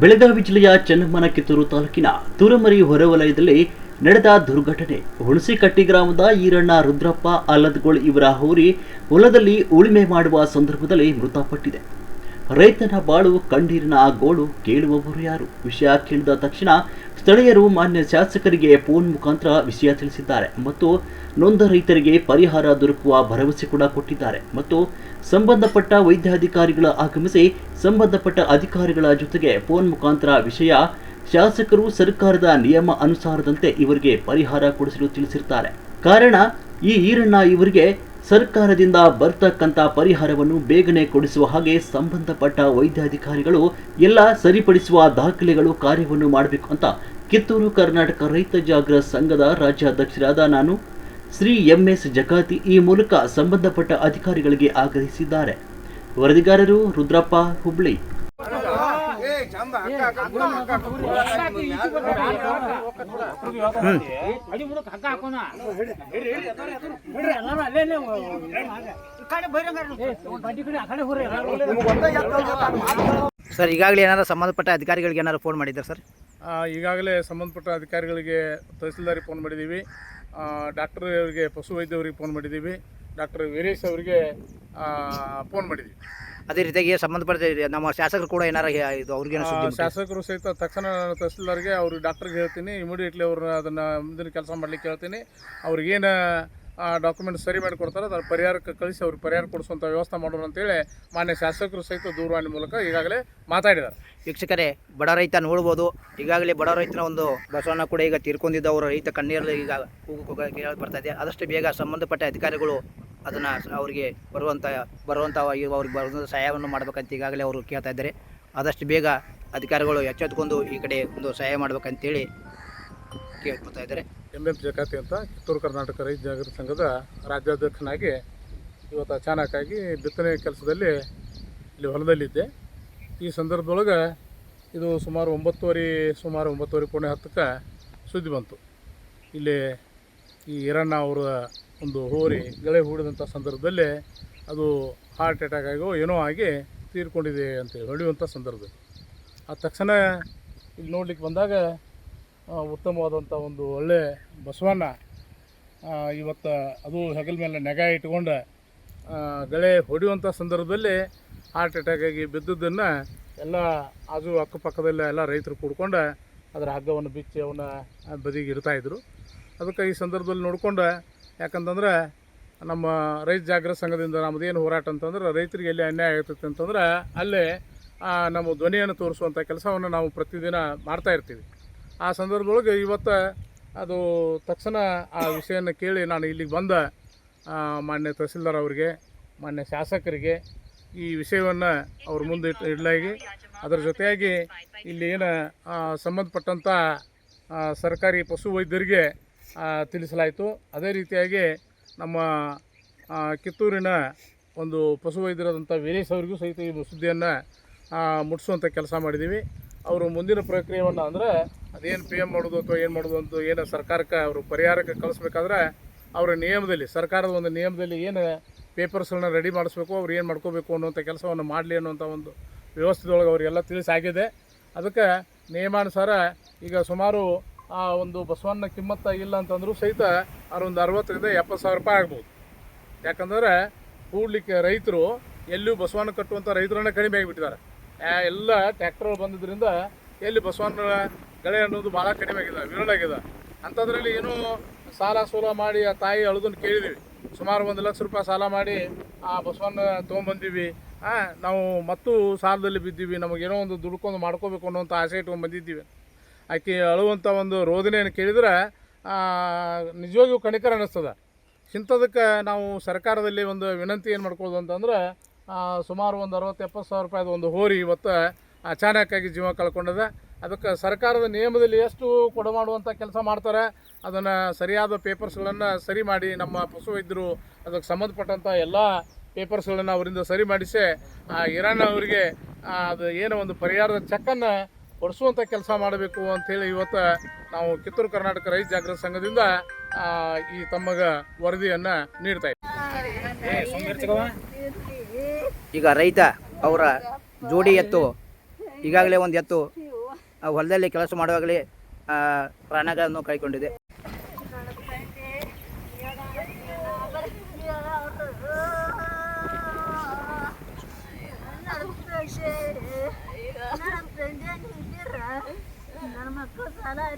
ಬೆಳಗಾವಿ ಜಿಲ್ಲೆಯ ಚೆನ್ನಮ್ಮನ ಕಿತ್ತೂರು ತಾಲೂಕಿನ ತುರಮರಿ ಹೊರವಲಯದಲ್ಲಿ ನಡೆದ ದುರ್ಘಟನೆ. ಹುಣಸಿಕಟ್ಟಿ ಗ್ರಾಮದ ಈರಣ್ಣ ರುದ್ರಪ್ಪ ಅಲ್ಲದ್ಗೋಳ್ ಇವರ ಹೋರಿ ಹೊಲದಲ್ಲಿ ಉಳುಮೆ ಮಾಡುವ ಸಂದರ್ಭದಲ್ಲಿ ಮೃತಪಟ್ಟಿದೆ. ರೈತನ ಬಾಳು, ಕಣ್ಣೀರಿನ ಗೋಳು ಕೇಳುವವರು ಯಾರು? ವಿಷಯ ಕೇಳಿದ ತಕ್ಷಣ ಸ್ಥಳೀಯರು ಮಾನ್ಯ ಶಾಸಕರಿಗೆ ಫೋನ್ ಮುಖಾಂತರ ವಿಷಯ ತಿಳಿಸಿದ್ದಾರೆ ಮತ್ತು ನೊಂದ ರೈತರಿಗೆ ಪರಿಹಾರ ದೊರಕುವ ಭರವಸೆ ಕೂಡ ಕೊಟ್ಟಿದ್ದಾರೆ ಮತ್ತು ಸಂಬಂಧಪಟ್ಟ ವೈದ್ಯಾಧಿಕಾರಿಗಳ ಆಗಮಿಸಿ ಸಂಬಂಧಪಟ್ಟ ಅಧಿಕಾರಿಗಳ ಜೊತೆಗೆ ಫೋನ್ ಮುಖಾಂತರ ವಿಷಯ ಶಾಸಕರು ಸರ್ಕಾರದ ನಿಯಮ ಅನುಸಾರದಂತೆ ಇವರಿಗೆ ಪರಿಹಾರ ಕೊಡಿಸಲು ತಿಳಿಸಿರ್ತಾರೆ. ಕಾರಣ ಈ ಈರಣ್ಣ ಇವರಿಗೆ ಸರ್ಕಾರದಿಂದ ಬರ್ತಕ್ಕಂಥ ಪರಿಹಾರವನ್ನು ಬೇಗನೆ ಕೊಡಿಸುವ ಹಾಗೆ ಸಂಬಂಧಪಟ್ಟ ವೈದ್ಯಾಧಿಕಾರಿಗಳು ಎಲ್ಲ ಸರಿಪಡಿಸುವ ದಾಖಲೆಗಳು ಕಾರ್ಯವನ್ನು ಮಾಡಬೇಕು ಅಂತ ಕಿತ್ತೂರು ಕರ್ನಾಟಕ ರೈತ ಜಾಗೃತ ಸಂಘದ ರಾಜ್ಯಾಧ್ಯಕ್ಷರಾದ ನಾನು ಶ್ರೀ ಎಂ ಎಸ್ ಜಗಾತಿ ಈ ಮೂಲಕ ಸಂಬಂಧಪಟ್ಟ ಅಧಿಕಾರಿಗಳಿಗೆ ಆಗ್ರಹಿಸಿದ್ದಾರೆ. ವರದಿಗಾರರು ರುದ್ರಪ್ಪ ಹುಬ್ಳಿ. ಸರ್ ಈಗಾಗಲೇ ಏನಾದ್ರು ಸಂಬಂಧಪಟ್ಟ ಅಧಿಕಾರಿಗಳಿಗೆ ಏನಾದ್ರು ಫೋನ್ ಮಾಡಿದ್ದಾರೆ ಸರ್ ಆ, ಈಗಾಗಲೇ ಸಂಬಂಧಪಟ್ಟ ಅಧಿಕಾರಿಗಳಿಗೆ ತಹಸೀಲ್ದಾರಿಗೆ ಫೋನ್ ಮಾಡಿದ್ದೀವಿ ಡಾಕ್ಟರ್ ಅವರಿಗೆ ಪಶುವೈದ್ಯವರಿಗೆ ಫೋನ್ ಮಾಡಿದ್ದೀವಿ ಡಾಕ್ಟರ್ ವೀರೇಶ್ ಅವರಿಗೆ ಫೋನ್ ಮಾಡಿದ್ದೀವಿ ಅದೇ ರೀತಿಯಾಗಿ ಸಂಬಂಧಪಟ್ಟ ನಮ್ಮ ಶಾಸಕರು ಕೂಡ ಏನಾರ ಹೇ- ಇದು ಅವ್ರಿಗೇನೋ ಆ, ಸುದ್ದಿ ಮುಟ್ಟಿದೆ? ಶಾಸಕರು ಸಹಿತ ತಕ್ಷಣ ನಾನು ತಹಸೀಲ್ದಾರ್ಗೆ ಅವ್ರಿಗೆ ಡಾಕ್ಟರ್ಗೆ ಹೇಳ್ತೀನಿ. ಇಮಿಡಿಯೇಟ್ಲಿ ಅವ್ರನ್ನ ಅದನ್ನ ಮುಂದಿನ ಕೆಲಸ ಮಾಡ್ಲಿಕ್ಕೆ ಹೇಳ್ತೀನಿ. ಅವ್ರಿಗೇನು ಡಾಕ್ಯುಮೆಂಟ್ ಸರಿ ಮಾಡಿ ಕೊಡ್ತಾರೆ ಅದ್ರ ಪರಿಹಾರಕ್ಕೆ ಕಳಿಸಿ ಅವ್ರಿಗೆ ಪರಿಹಾರ ಕೊಡಿಸುವಂಥ ವ್ಯವಸ್ಥೆ ಮಾಡೋಣ ಅಂತೇಳಿ ಮಾನ್ಯ ಶಾಸಕರು ಸಹಿತ ದೂರವಾಣಿ ಮೂಲಕ ಈಗಾಗಲೇ ಮಾತಾಡಿದ್ದಾರೆ. ವೀಕ್ಷಕರೇ ಬಡ ರೈತ ನೋಡ್ಬೋದು. ಈಗಾಗಲೇ ಬಡ ರೈತನ ಒಂದು ಬಸವಣ್ಣ ಕೂಡ ಈಗ ತೀರ್ಕೊಂಡಿದ್ದ. ಅವರ ರೈತ ಕಣ್ಣೀರಲ್ಲಿ ಈಗ ಕೂಗು ಕೂಗ ಕೇಳಿ ಬರ್ತಾ ಇದೆ. ಆದಷ್ಟು ಬೇಗ ಸಂಬಂಧಪಟ್ಟ ಅಧಿಕಾರಿಗಳು ಅದನ್ನು ಅವರಿಗೆ ಬರುವಂಥ ಬರುವಂಥ ಅವ್ರಿಗೆ ಬರುವಂಥ ಸಹಾಯವನ್ನು ಮಾಡ್ಬೇಕಂತ ಈಗಾಗಲೇ ಅವರು ಕೇಳ್ತಾ ಇದ್ದಾರೆ. ಆದಷ್ಟು ಬೇಗ ಅಧಿಕಾರಿಗಳು ಎಚ್ಚೆತ್ಕೊಂಡು ಈ ಕಡೆ ಒಂದು ಸಹಾಯ ಮಾಡ್ಬೇಕಂತೇಳಿ ಕೇಳ್ಕೊತಾ ಇದ್ದಾರೆ. ಎಂ ಎಂ ಜಕಾತಿ ಅಂತ ಕಿತ್ತೂರು ಕರ್ನಾಟಕ ರೈತ ಜಾಗೃತಿ ಸಂಘದ ರಾಜ್ಯಾಧ್ಯಕ್ಷನಾಗಿ ಇವತ್ತು ಅಚಾನಕ್ಕಾಗಿ ಬಿತ್ತನೆ ಕೆಲಸದಲ್ಲಿ ಇಲ್ಲಿ ಹೊಲದಲ್ಲಿದ್ದೆ. ಈ ಸಂದರ್ಭದೊಳಗೆ ಇದು ಸುಮಾರು ಒಂಬತ್ತುವರೆ ಸುಮಾರು ಒಂಬತ್ತುವರೆ ಪೌಣೆ ಹತ್ತಕ್ಕೆ ಸುದ್ದಿ ಬಂತು. ಇಲ್ಲಿ ಈ ಈರಣ್ಣ ಅವರ ಒಂದು ಹೋರಿ ಗೆಳೆ ಹೂಡಿದಂಥ ಸಂದರ್ಭದಲ್ಲಿ ಅದು ಹಾರ್ಟ್ ಅಟ್ಯಾಕ್ ಆಗೋ ಏನೋ ಆಗಿ ತೀರ್ಕೊಂಡಿದೆ ಅಂತ ಹೇಳುವಂಥ ಸಂದರ್ಭದಲ್ಲಿ. ಆ ತಕ್ಷಣ ಇಲ್ಲಿ ನೋಡ್ಲಿಕ್ಕೆ ಬಂದಾಗ ಉತ್ತಮವಾದಂಥ ಒಂದು ಒಳ್ಳೆ ಬಸವಣ್ಣ ಇವತ್ತು ಅದು ಹೆಗಲ ಮೇಲೆ ನೆಗ ಇಟ್ಕೊಂಡು ಗಳೆ ಹೊಡೆಯುವಂಥ ಸಂದರ್ಭದಲ್ಲಿ ಹಾರ್ಟ್ ಅಟ್ಯಾಕ್ ಆಗಿ ಬಿದ್ದದ್ದನ್ನು ಎಲ್ಲ ಆಜು ಅಕ್ಕಪಕ್ಕದಲ್ಲೇ ಎಲ್ಲ ರೈತರು ಕೂಡ್ಕೊಂಡು ಅದರ ಹಗ್ಗವನ್ನು ಬಿಚ್ಚಿ ಅವನ್ನ ಬದಿಗೆ ಇಡ್ತಾಯಿದ್ರು ಅದಕ್ಕೆ ಈ ಸಂದರ್ಭದಲ್ಲಿ ನೋಡ್ಕೊಂಡು ಯಾಕಂತಂದ್ರೆ ನಮ್ಮ ರೈತ ಜಾಗೃತ ಸಂಘದಿಂದ ನಮ್ಮದೇನು ಹೋರಾಟ ಅಂತಂದ್ರೆ ರೈತರಿಗೆ ಎಲ್ಲಿ ಅನ್ಯಾಯ ಆಗ್ತೈತೆ ಅಂತಂದ್ರೆ ಅಲ್ಲೇ ನಮ್ಮ ಧ್ವನಿಯನ್ನು ತೋರಿಸುವಂಥ ಕೆಲಸವನ್ನು ನಾವು ಪ್ರತಿದಿನ ಮಾಡ್ತಾ ಇರ್ತೀವಿ. ಆ ಸಂದರ್ಭದೊಳಗೆ ಇವತ್ತು ಅದು ತಕ್ಷಣ ಆ ವಿಷಯನ ಕೇಳಿ ನಾನು ಇಲ್ಲಿಗೆ ಬಂದ ಮಾನ್ಯ ತಹಸೀಲ್ದಾರ್ ಅವರಿಗೆ, ಮಾನ್ಯ ಶಾಸಕರಿಗೆ ಈ ವಿಷಯವನ್ನು ಅವ್ರ ಮುಂದೆ ಇಟ್ಟು ಇಡಲಾಗಿ, ಅದರ ಜೊತೆಯಾಗಿ ಇಲ್ಲಿ ಏನು ಸಂಬಂಧಪಟ್ಟಂಥ ಸರ್ಕಾರಿ ಪಶು ವೈದ್ಯರಿಗೆ ತಿಳಿಸಲಾಯಿತು. ಅದೇ ರೀತಿಯಾಗಿ ನಮ್ಮ ಕಿತ್ತೂರಿನ ಒಂದು ಪಶುವೈದ್ಯರಾದಂಥ ವೀರೇಶ್ ಅವರಿಗೂ ಸಹಿತ ಈ ಸುದ್ದಿಯನ್ನು ಮುಟ್ಟಿಸುವಂಥ ಕೆಲಸ ಮಾಡಿದ್ದೀವಿ ಅವರು ಮುಂದಿನ ಪ್ರಕ್ರಿಯೆಯನ್ನು ಅಂದರೆ ಅದೇನು ಪಿ ಎಂ ಮಾಡೋದು ಅಥವಾ ಏನು ಮಾಡೋದು ಅಂತ ಏನು ಸರ್ಕಾರಕ್ಕೆ ಅವರು ಪರಿಹಾರಕ್ಕೆ ಕಳಿಸ್ಬೇಕಾದ್ರೆ ಅವರ ನಿಯಮದಲ್ಲಿ, ಸರ್ಕಾರದ ಒಂದು ನಿಯಮದಲ್ಲಿ ಏನು ಪೇಪರ್ಸ್ಗಳನ್ನ ರೆಡಿ ಮಾಡಿಸ್ಬೇಕು, ಅವ್ರು ಏನು ಮಾಡ್ಕೋಬೇಕು ಅನ್ನುವಂಥ ಕೆಲಸವನ್ನು ಮಾಡಲಿ ಅನ್ನುವಂಥ ಒಂದು ವ್ಯವಸ್ಥೆದೊಳಗೆ ಅವರಿಗೆಲ್ಲ ತಿಳಿಸಾಗಿದೆ. ಅದಕ್ಕೆ ನಿಯಮಾನುಸಾರ ಈಗ ಸುಮಾರು ಆ ಒಂದು ಬಸವಣ್ಣ ಕಿಮ್ಮತ್ತ ಇಲ್ಲ ಅಂತಂದ್ರು ಸಹಿತ ಅವ್ರೊಂದು ಅರವತ್ತರಿಂದ ಎಪ್ಪತ್ತು ಸಾವಿರ ರೂಪಾಯಿ ಆಗ್ಬೋದು. ಯಾಕಂದ್ರೆ ಕೂಡ್ಲಿಕ್ಕೆ ರೈತರು ಎಲ್ಲೂ ಬಸವಣ್ಣ ಕಟ್ಟುವಂಥ ರೈತರನ್ನ ಕಡಿಮೆ ಆಗಿಬಿಟ್ಟಿದ್ದಾರೆ. ಎಲ್ಲ ಟ್ರ್ಯಾಕ್ಟರ್ ಬಂದಿದ್ದರಿಂದ ಎಲ್ಲಿ ಬಸವಣ್ಣ ಗಳೆ ಅನ್ನೋದು ಭಾಳ ಕಡಿಮೆ ಆಗಿದೆ, ವಿರಳ ಆಗಿದೆ. ಅಂಥದ್ರಲ್ಲಿ ಏನೂ ಸಾಲ ಸೂಲ ಮಾಡಿ ಆ ತಾಯಿ ಅಳದನ್ನು ಕೇಳಿದ್ದೀವಿ. ಸುಮಾರು ಒಂದು ಲಕ್ಷ ರೂಪಾಯಿ ಸಾಲ ಮಾಡಿ ಆ ಬಸವಣ್ಣ ತೊಗೊಂಬಂದೀವಿ ನಾವು ಮತ್ತೂ ಸಾಲದಲ್ಲಿ ಬಿದ್ದೀವಿ, ನಮಗೇನೋ ಒಂದು ದುಡ್ಕೊಂಡು ಮಾಡ್ಕೋಬೇಕು ಅನ್ನೋಂಥ ಆಸೆ ಇಟ್ಕೊಂಡು ಬಂದಿದ್ದೀವಿ ಆಕೆ ಅಳುವಂಥ ಒಂದು ರೋದನೆಯನ್ನು ಕೇಳಿದ್ರೆ ನಿಜವಾಗಿಯೂ ಕಣಿಕರ ಅನ್ನಿಸ್ತದೆ. ಇಂಥದಕ್ಕೆ ನಾವು ಸರ್ಕಾರದಲ್ಲಿ ಒಂದು ವಿನಂತಿ ಏನು ಮಾಡ್ಕೊಳ್ಳೋದು ಅಂತಂದ್ರೆ ಸುಮಾರು ಒಂದು ಅರವತ್ತು ಎಪ್ಪತ್ತು ಸಾವಿರ ರೂಪಾಯಿದು ಒಂದು ಹೋರಿ ಇವತ್ತು ಅಚಾನಕ್ಕಾಗಿ ಜೀವ ಕಳ್ಕೊಂಡದ. ಅದಕ್ಕೆ ಸರ್ಕಾರದ ನಿಯಮದಲ್ಲಿ ಎಷ್ಟು ಕೊಡ ಮಾಡುವಂಥ ಕೆಲಸ ಮಾಡ್ತಾರೆ, ಅದನ್ನು ಸರಿಯಾದ ಪೇಪರ್ಸ್ಗಳನ್ನು ಸರಿ ಮಾಡಿ ನಮ್ಮ ಪಶುವೈದ್ಯರು ಅದಕ್ಕೆ ಸಂಬಂಧಪಟ್ಟಂಥ ಎಲ್ಲ ಪೇಪರ್ಸ್ಗಳನ್ನು ಅವರಿಂದ ಸರಿ ಮಾಡಿಸಿ, ಆ, ಇರಾನ್ ಅವರಿಗೆ ಅದು ಏನೋ ಒಂದು ಪರಿಹಾರದ ಚೆಕ್ಕನ್ನು ಕೊಡಿಸುವಂಥ ಕೆಲಸ ಮಾಡಬೇಕು ಅಂಥೇಳಿ ಇವತ್ತು ನಾವು ಕಿತ್ತೂರು ಕರ್ನಾಟಕ ರೈತ ಜಾಗೃತ ಸಂಘದಿಂದ ಈ ತಮ್ಮಗ ವರದಿಯನ್ನು ನೀಡ್ತಾ ಈಗ ರೈತ ಅವರ ಜೋಡಿ ಎತ್ತು, ಈಗಾಗಲೇ ಒಂದು ಎತ್ತು ಹೊಲದಲ್ಲಿ ಕೆಲಸ ಮಾಡುವಾಗಲೇ ಪ್ರಾಣಗಳನ್ನು ಕಳ್ಕೊಂಡಿದೆ നമുക്ക് സ്ഥലം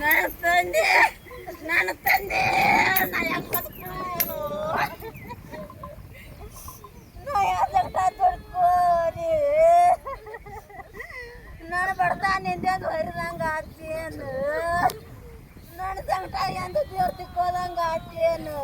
నడుస్తుంది నడుస్తుంది నా యొక్క నా యొక్క తొడుకోని నడబడతా నిందకు వరిరంగా వచ్చాను నడు సంగట ఎందుకు తిక్కోదంగా వచ్చాను